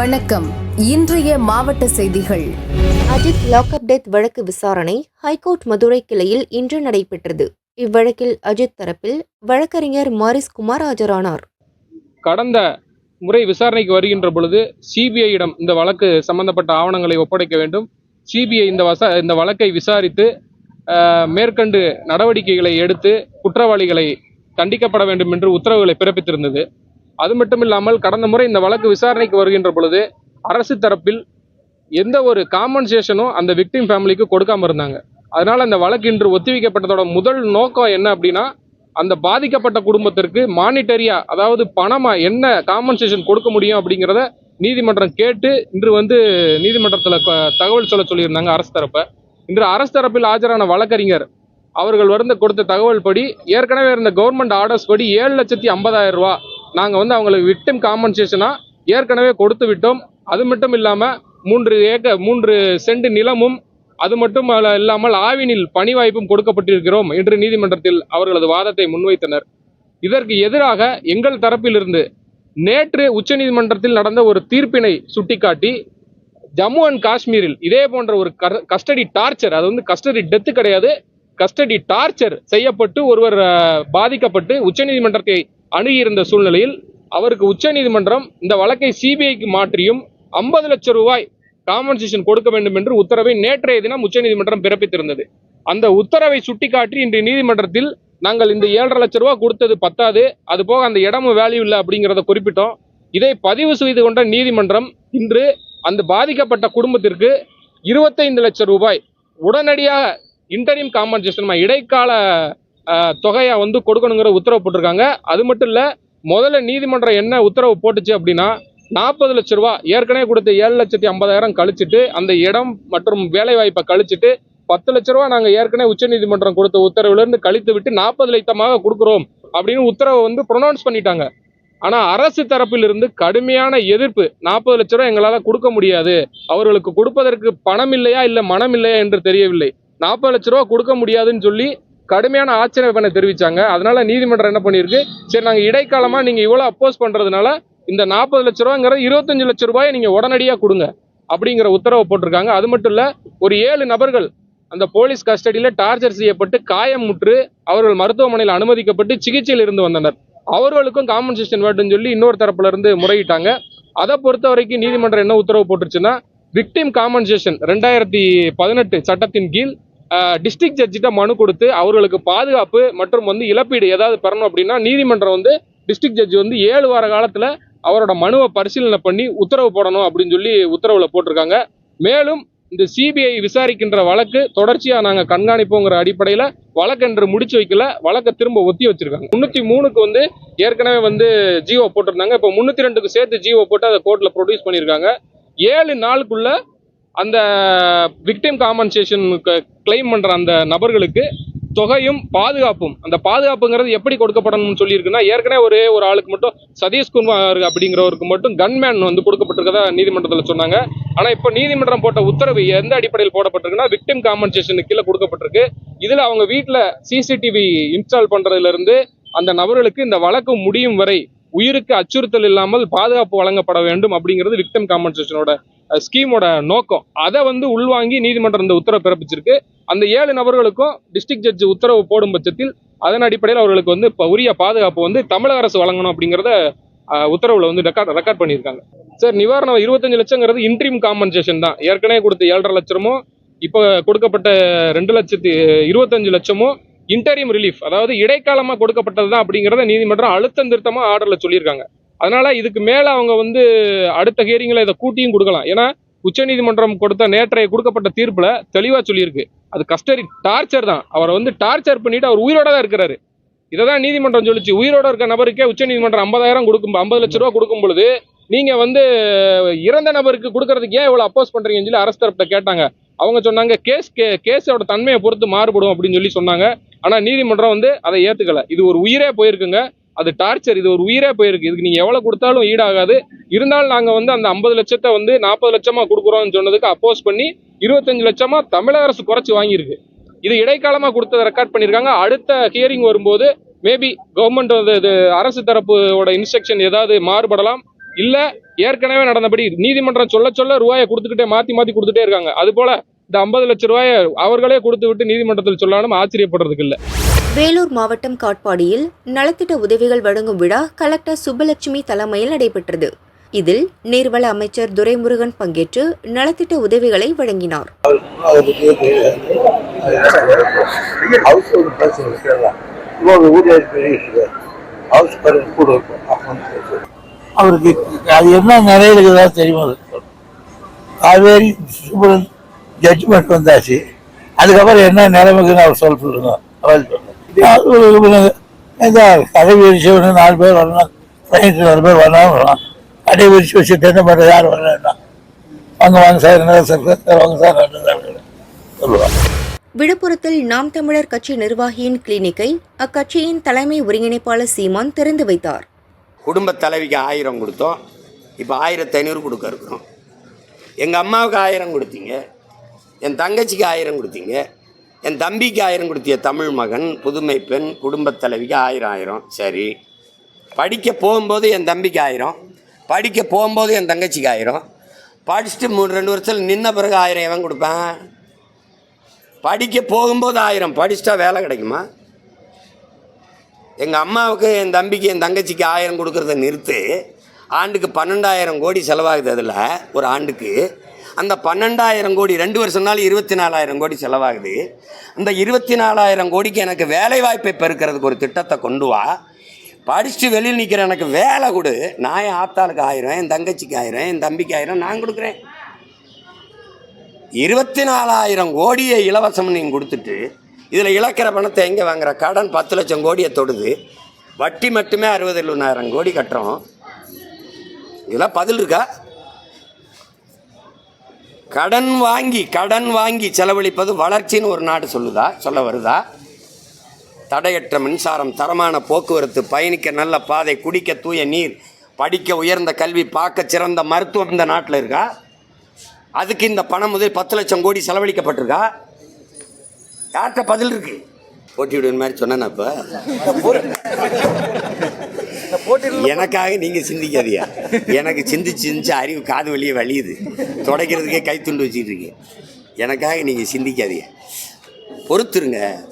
வணக்கம். இன்றைய மாவட்ட செய்திகள். அஜித் லாக்அப் டெத் வழக்கு விசாரணை ஹைகோர்ட் மதுரை கிளையில் இன்று நடைபெற்றது. இவ்வழக்கில் அஜித் தரப்பில் வழக்கறிஞர் மாரிஸ் குமார் ஆஜரானார் கடந்த முறை விசாரணைக்கு வருகின்ற பொழுது சிபிஐயிடம் இந்த வழக்கு சம்பந்தப்பட்ட ஆவணங்களை ஒப்படைக்க வேண்டும். சிபிஐ இந்த வச இந்த வழக்கை விசாரித்து மேற்கண்டு நடவடிக்கைகளை எடுத்து குற்றவாளிகளை தண்டிக்கப்பட வேண்டும் என்று உத்தரவுகளை பிறப்பித்திருந்தது. அது மட்டும் இல்லாமல் கடந்த முறை இந்த வழக்கு விசாரணைக்கு வருகின்ற பொழுது அரசு தரப்பில் எந்த ஒரு காம்பன்சேஷனும் அந்த விக்டிம் ஃபேமிலிக்கு கொடுக்காம இருந்தாங்க. அதனால் அந்த வழக்கு இன்று ஒத்திவைக்கப்பட்டதோட முதல் நோக்கம் என்ன அப்படின்னா அந்த பாதிக்கப்பட்ட குடும்பத்திற்கு மானிட்டரியா அதாவது பணமாக என்ன காம்பன்சேஷன் கொடுக்க முடியும் அப்படிங்கிறத நீதிமன்றம் கேட்டு இன்று வந்து நீதிமன்றத்தில் தகவல் சொல்ல சொல்லியிருந்தாங்க அரசு தரப்பை. இன்று அரசு தரப்பில் ஆஜரான வழக்கறிஞர் அவர்கள் வந்து கொடுத்த தகவல் படி ஏற்கனவே இருந்த கவர்மெண்ட் ஆர்டர்ஸ் படி ஏழு லட்சத்தி ஐம்பதாயிரம் ரூபா நாங்கள் வந்து அவங்களுக்கு விக்டிம் காம்பன்சேஷனாக ஏற்கனவே கொடுத்து விட்டோம். அது மட்டும் இல்லாமல் மூன்று ஏக்கர் மூன்று சென்ட் நிலமும் அது மட்டும் அல்ல- இல்லாமல் ஆவினில் பணி வாய்ப்பும் கொடுக்கப்பட்டிருக்கிறோம் என்று நீதிமன்றத்தில் அவர்களது வாதத்தை முன்வைத்தனர். இதற்கு எதிராக எங்கள் தரப்பிலிருந்து நேற்று உச்சநீதிமன்றத்தில் நடந்த ஒரு தீர்ப்பினை சுட்டிக்காட்டி ஜம்மு அண்ட் காஷ்மீரில் இதே போன்ற ஒரு கஸ்டடி டார்ச்சர் அது வந்து கஸ்டடி டெத்து கிடையாது கஸ்டடி டார்ச்சர் செய்யப்பட்டு ஒருவர் பாதிக்கப்பட்டு உச்சநீதிமன்றத்தை அணுகியிருந்த சூழ்நிலையில் அவருக்கு உச்சநீதிமன்றம் இந்த வழக்கை சிபிஐக்கு மாற்றியும் ஐம்பது லட்சம் ரூபாய் காம்பன்சேஷன் கொடுக்க வேண்டும் என்று உத்தரவை நேற்றைய தினம் உச்சநீதிமன்றம் பிறப்பித்திருந்தது. அந்த உத்தரவை சுட்டிக்காட்டி இன்று நீதிமன்றத்தில் நாங்கள் இந்த ஏழரை லட்சம் ரூபாய் கொடுத்தது பத்தாது அது போக அந்த இடமும் வேல்யூ இல்லை அப்படிங்கிறத குறிப்பிட்டோம். இதை பதிவு செய்து கொண்ட நீதிமன்றம் இன்று அந்த பாதிக்கப்பட்ட குடும்பத்திற்கு இருபத்தைந்து லட்சம் ரூபாய் உடனடியாக இன்டரிம் காம்பன்சேஷன் இடைக்கால தொகையை வந்து கொடுக்கணுங்கிற உத்தரவு போட்டிருக்காங்க. அது மட்டும் இல்லை முதல்ல நீதிமன்றம் என்ன உத்தரவு போட்டுச்சு அப்படின்னா நாற்பது லட்ச ரூபா ஏற்கனவே கொடுத்த ஏழு லட்சத்தி ஐம்பதாயிரம் கழிச்சிட்டு அந்த இடம் மற்றும் வேலை வாய்ப்பை கழிச்சிட்டு பத்து லட்ச ரூபா நாங்கள் ஏற்கனவே உச்சநீதிமன்றம் கொடுத்த உத்தரவுலேருந்து கழித்து விட்டு நாற்பது லட்சமாக கொடுக்குறோம் அப்படின்னு உத்தரவை வந்து ப்ரொனவுன்ஸ் பண்ணிட்டாங்க. ஆனால் அரசு தரப்பிலிருந்து கடுமையான எதிர்ப்பு நாற்பது லட்ச ரூபா எங்களால் கொடுக்க முடியாது. அவர்களுக்கு கொடுப்பதற்கு பணம் இல்லையா இல்லை மனம் இல்லையா என்று தெரியவில்லை. நாற்பது லட்ச ரூபா கொடுக்க முடியாதுன்னு சொல்லி கடுமையான ஆட்சேபனை தெரிவித்தாங்க அதனால நீதிமன்றம் என்ன பண்ணியிருக்கு? சரி நாங்கள் இடைக்காலமாக நீங்கள் இவ்வளோ அப்போஸ் பண்ணுறதுனால இந்த நாற்பது லட்ச ரூபாங்கிறது இருபத்தஞ்சு லட்ச ரூபாயை நீங்கள் உடனடியாக கொடுங்க அப்படிங்கிற உத்தரவை போட்டிருக்காங்க. அது மட்டும் இல்லை ஒரு ஏழு நபர்கள் அந்த போலீஸ் கஸ்டடியில் டார்ச்சர் செய்யப்பட்டு காயம் முற்று அவர்கள் மருத்துவமனையில் அனுமதிக்கப்பட்டு சிகிச்சையில் இருந்து வந்தனர். அவர்களுக்கும் காம்பன்சேஷன் வேண்டும்னு சொல்லி இன்னொரு தரப்புல இருந்து முறையிட்டாங்க. அதை பொறுத்த வரைக்கும் நீதிமன்றம் என்ன உத்தரவு போட்டுருச்சுன்னா விக்டிம் காம்பன்சேஷன் ரெண்டாயிரத்தி பதினெட்டு சட்டத்தின் கீழ் டிஸ்ட்ரிக்ட் ஜட்ஜிட்ட மனு கொடுத்து அவர்களுக்கு பாதுகாப்பு மற்றும் வந்து இழப்பீடு ஏதாவது பெறணும் அப்படின்னா நீதிமன்றம் வந்து டிஸ்ட்ரிக்ட் ஜட்ஜி வந்து ஏழு வார காலத்தில் அவரோட மனுவை பரிசீலனை பண்ணி உத்தரவு போடணும் அப்படின்னு சொல்லி உத்தரவில் போட்டிருக்காங்க. மேலும் இந்த சிபிஐ விசாரிக்கின்ற வழக்கு தொடர்ச்சியாக நாங்கள் கண்காணிப்போங்கிற அடிப்படையில் வழக்கென்று முடிச்சு வைக்கல வழக்கை திரும்ப ஒத்தி வச்சிருக்காங்க. முந்நூற்றி மூணுக்கு வந்து ஏற்கனவே வந்து ஜிஓ போட்டிருந்தாங்க. இப்போ முந்நூற்றி ரெண்டுக்கு சேர்த்து ஜியோ போட்டு அதை கோர்ட்டில் ப்ரொடியூஸ் பண்ணியிருக்காங்க ஏழு நாளுக்குள்ள அந்த விக்டிம் காம்பன்சேஷன் கிளைம் பண்ணுற அந்த நபர்களுக்கு தொகையும் பாதுகாப்பும். அந்த பாதுகாப்புங்கிறது எப்படி கொடுக்கப்படணும்னு சொல்லியிருக்குன்னா ஏற்கனவே ஒரே ஒரு ஆளுக்கு மட்டும் சதீஷ்குமார் அப்படிங்கிறவருக்கு மட்டும் கன்மேன் வந்து கொடுக்கப்பட்டிருக்கதா நீதிமன்றத்தில் சொன்னாங்க. ஆனால் இப்போ நீதிமன்றம் போட்ட உத்தரவு எந்த அடிப்படையில் போடப்பட்டிருக்குன்னா விக்டிம் காம்பன்சேஷனுக்கு கீழே கொடுக்கப்பட்டிருக்கு. இதில் அவங்க வீட்டில் சிசிடிவி இன்ஸ்டால் பண்ணுறதுலேருந்து அந்த நபர்களுக்கு இந்த வழக்கு முடியும் வரை உயிருக்கு அச்சுறுத்தல் இல்லாமல் பாதுகாப்பு வழங்கப்பட வேண்டும் அப்படிங்கிறது விக்டம் காம்பன்சேஷனோட ஸ்கீமோட நோக்கம். அதை வந்து உள்வாங்கி நீதிமன்றம் இந்த உத்தரவு பிறப்பிச்சிருக்கு. அந்த ஏழு நபர்களுக்கும் டிஸ்ட்ரிக்ட் ஜட்ஜ் உத்தரவு போடும் பட்சத்தில் அதன் அடிப்படையில் அவர்களுக்கு வந்து இப்போ உரிய பாதுகாப்பு வந்து தமிழக அரசு வழங்கணும் அப்படிங்கிறத உத்தரவில் வந்து ரெக்கார்ட் ரெக்கார்ட் பண்ணியிருக்காங்க. சார் நிவாரணம் இருபத்தஞ்சு லட்சங்கிறது இன்ட்ரீம் காம்பன்சேஷன் தான். ஏற்கனவே கொடுத்த ஏழரை லட்சமும் இப்போ கொடுக்கப்பட்ட ரெண்டு லட்சத்தி இருபத்தஞ்சு லட்சமும் இன்டரிம் ரிலீஃப் அதாவது இடைக்காலமாக கொடுக்கப்பட்டது தான் அப்படிங்கிறத நீதிமன்றம் அழுத்தம் திருத்தமாக ஆர்டரில் சொல்லியிருக்காங்க. அதனால இதுக்கு மேலே அவங்க வந்து அடுத்த ஹியரிங்கில் இதை கூட்டியும் கொடுக்கலாம். ஏன்னா உச்சநீதிமன்றம் கொடுத்த நேற்றைய கொடுக்கப்பட்ட தீர்ப்பில் தெளிவாக சொல்லியிருக்கு. அது கஸ்டடி டார்ச்சர் தான். அவரை வந்து டார்ச்சர் பண்ணிட்டு அவர் உயிரோட தான் இருக்கிறாரு. இதை தான் நீதிமன்றம் சொல்லிச்சு. உயிரோட இருக்க நபருக்கே உச்சநீதிமன்றம் ஐம்பதாயிரம் கொடுக்கும் ஐம்பது லட்ச ரூபா கொடுக்கும் பொழுது நீங்கள் வந்து இறந்த நபருக்கு கொடுக்கறதுக்கு ஏன் அப்போஸ் பண்ணுறீங்கன்னு சொல்லி அரசு தரப்பில் கேட்டாங்க. அவங்க சொன்னாங்க கேஸ் கே கேஸோட தன்மையை பொறுத்து மாறுபடும் அப்படின்னு சொல்லி சொன்னாங்க. ஆனால் நீதிமன்றம் வந்து அதை ஏற்றுக்கலை இது ஒரு உயிரே போயிருக்குங்க. அது டார்ச்சர் இது ஒரு உயிரே போயிருக்கு. இதுக்கு நீங்கள் எவ்வளோ கொடுத்தாலும் ஈடாகாது. இருந்தாலும் நாங்கள் வந்து அந்த ஐம்பது லட்சத்தை வந்து நாற்பது லட்சமாக கொடுக்குறோம்னு சொன்னதுக்கு அப்போஸ் பண்ணி இருபத்தஞ்சு லட்சமாக தமிழக அரசு குறைச்சி வாங்கியிருக்கு. இது இடைக்காலமாக கொடுத்ததை ரெக்கார்ட் பண்ணியிருக்காங்க. அடுத்த ஹியரிங் வரும்போது மேபி கவர்மெண்ட் வந்து இது அரசு தரப்போட இன்ஸ்ட்ரக்ஷன் ஏதாவது மாறுபடலாம். இல்லை ஏற்கனவே நடந்தபடி நீதிமன்றம் சொல்ல சொல்ல ரூபாயை கொடுத்துக்கிட்டே மாற்றி மாற்றி கொடுத்துட்டே இருக்காங்க. அதுபோல் இந்த ஐம்பது லட்சம் ரூபாயை அவர்களே கொடுத்து விட்டு நீதிமன்றத்தில் சொல்லாலும் ஆச்சரியப்படுறதுக்கு இல்ல வேலூர் மாவட்டம் காட்பாடியில் நலத்திட்ட உதவிகள் வழங்கும் விழா கலெக்டர் சுப்பலட்சுமி தலைமையில் நடைபெற்றது இதில் நீர்வள அமைச்சர் துரைமுருகன் பங்கேற்று நலத்திட்ட உதவிகளை வழங்கினார். அவருக்கு அது என்ன நிலையில இருக்குதா தெரியுமா? காவேரி சுப்ரன் ஜட்ஜ்மெண்ட் வந்தாச்சு. அதுக்கப்புறம் என்ன நிலைமைக்குன்னு அவர் சொல்ல சொல்லுங்க. இந்த கடை விரிச்சு ஒன்று நாலு பேர் வரணும். கிளைண்ட் நாலு பேர் வரணும் வரலாம். கடை விரிச்சு வச்சுட்டு என்ன பண்ணுறது யார் வரலன்னா. வாங்க வாங்க சார் என்ன சார்? சார் வாங்க சார் சொல்லுவாங்க. விழுப்புரத்தில் நாம் தமிழர் கட்சி நிர்வாகியின் கிளினிக்கை அக்கட்சியின் தலைமை ஒருங்கிணைப்பாளர் சீமான் திறந்து வைத்தார். குடும்ப தலைவிக்கு ஆயிரம் கொடுத்தோம். இப்போ ஆயிரத்தி ஐநூறு கொடுக்க இருக்கிறோம். எங்கள் அம்மாவுக்கு ஆயிரம் கொடுத்தீங்க. என் தங்கச்சிக்கு ஆயிரம் கொடுத்தீங்க. என் தம்பிக்கு ஆயிரம் கொடுத்திய தமிழ் மகன் புதுமை பெண் குடும்பத் தலைவிக்கு ஆயிரம் ஆயிரம். சரி. படிக்க போகும்போது என் தம்பிக்கு ஆயிரம். படிக்க போகும்போது என் தங்கச்சிக்கு ஆயிரம். படிச்சுட்டு மூணு ரெண்டு வருஷத்தில் நின்ன பிறகு ஆயிரம் எவன் கொடுப்பேன்? படிக்க போகும்போது ஆயிரம். படிச்சுட்டா வேலை கிடைக்குமா? எங்கள் அம்மாவுக்கு என் தம்பிக்கு என் தங்கச்சிக்கு ஆயிரம் கொடுக்குறத நிறுத்து ஆண்டுக்கு பன்னெண்டாயிரம் கோடி செலவாகுது அதில் ஒரு ஆண்டுக்கு. அந்த பன்னெண்டாயிரம் கோடி ரெண்டு வருஷம்னாலும் இருபத்தி நாலாயிரம் கோடி செலவாகுது. அந்த இருபத்தி நாலாயிரம் கோடிக்கு எனக்கு வேலை வாய்ப்பை பெருக்கிறதுக்கு ஒரு திட்டத்தை கொண்டு வா. படிச்சுட்டு வெளியில் நிற்கிற எனக்கு வேலை கொடு. நான் என் ஆத்தாளுக்கு ஆயிரம் என் தங்கச்சிக்கு ஆயிரம் என் தம்பிக்கு ஆயிரம் நான் கொடுக்குறேன். இருபத்தி நாலாயிரம் கோடியை இலவசம் நீங்கள் கொடுத்துட்டு இதில் இழக்கிற பணத்தை எங்கே வாங்குற? கடன் பத்து லட்சம் கோடியை தொடுது. வட்டி மட்டுமே அறுபது எழுபதாயிரம் கோடி கட்டுறோம். இதெல்லாம் பதில் இருக்கா? கடன் வாங்கி கடன் வாங்கி செலவழிப்பது வளர்ச்சின்னு ஒரு நாடு சொல்லுதா? சொல்ல வருதா? தடையற்ற மின்சாரம் தரமான போக்குவரத்து பயணிக்க நல்ல பாதை குடிக்க தூய நீர் படிக்க உயர்ந்த கல்வி பார்க்க சிறந்த மருத்துவம் இந்த நாட்டில் இருக்கா? அதுக்கு இந்த பணம் முதல் பத்து லட்சம் கோடி செலவழிக்கப்பட்டிருக்கா? யார்கிட்ட பதில் இருக்கு? போட்டி விடுற மாதிரி சொன்னேன் இப்போ. எனக்காக நீங்க சிந்திக்காதீங்க. எனக்கு சிந்திச்சு சிந்திச்சு அறிவு காது வழியே வலியுது துடைக்கிறதுக்கே கைத்துண்டு வச்சுட்டு இருக்கீங்க. எனக்காக நீங்க சிந்திக்காதீங்க. பொறுத்துருங்க.